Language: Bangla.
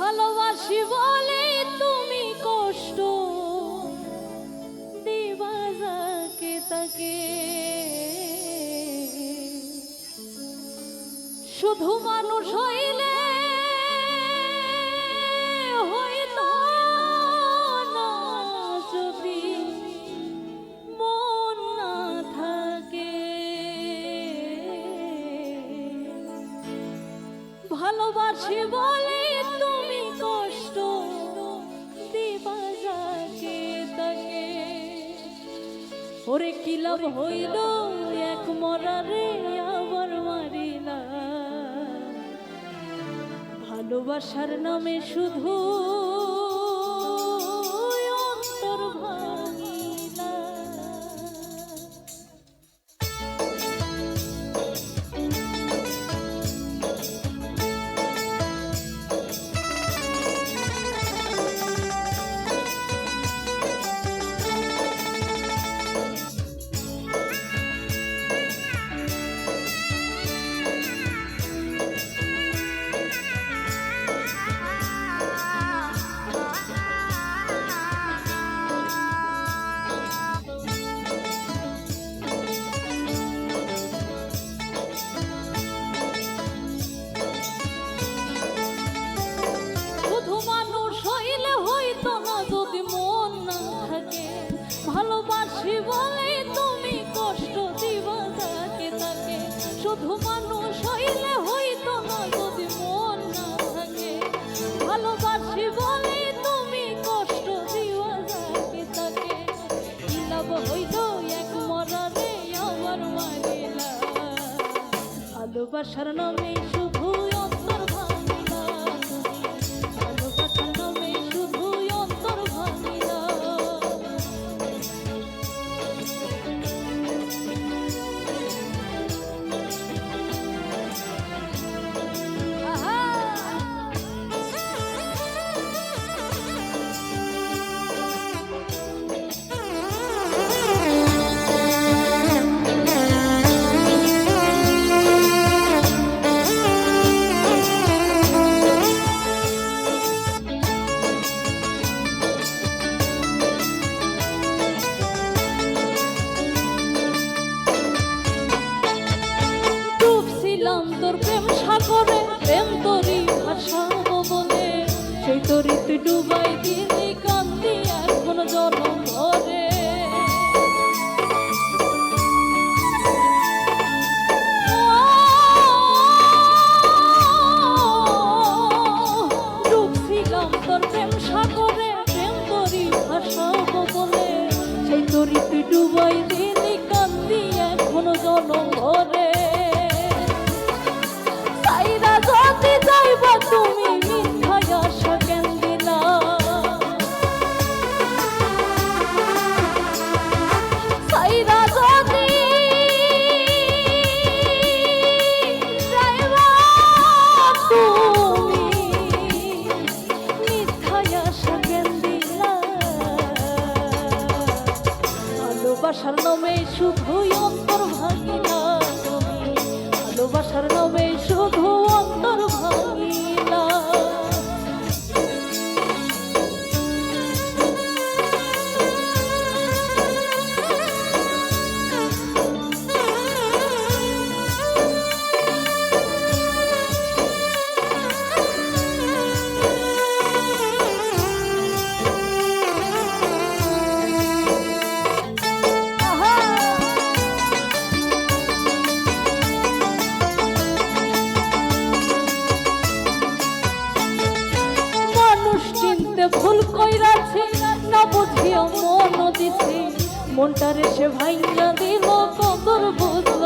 ভালোবাসি বলে তুমি কষ্ট দিবা যাকে তাকে। শুধু মানুষ হইলে ভালোবাসি বলে ওরে কি লাভ হইল? এক মরারে আবার মারিলা। ভালোবাসার নামে শুধু ভালোবাসি বলে তুমি কষ্ট দিবা তাকে তাকে। শুধু মানুষ হইলে হইতো না যদি মন না থাকে। ভালোবাসি বলে তুমি কষ্ট দিবা তাকে তাকে। লাভ হইল এক মরারে আমার মারিলা ভালোবাসার নামে no, no, no. ভালোবাসার নামে শুধুই অন্তর ভাঙিনা তুমি। ভালোবাসার নামে চিনতে ভুল কইরাছি না বুঝিও মন দিছি। মনটারে সে ভাইয়া দিল কদর বুঝল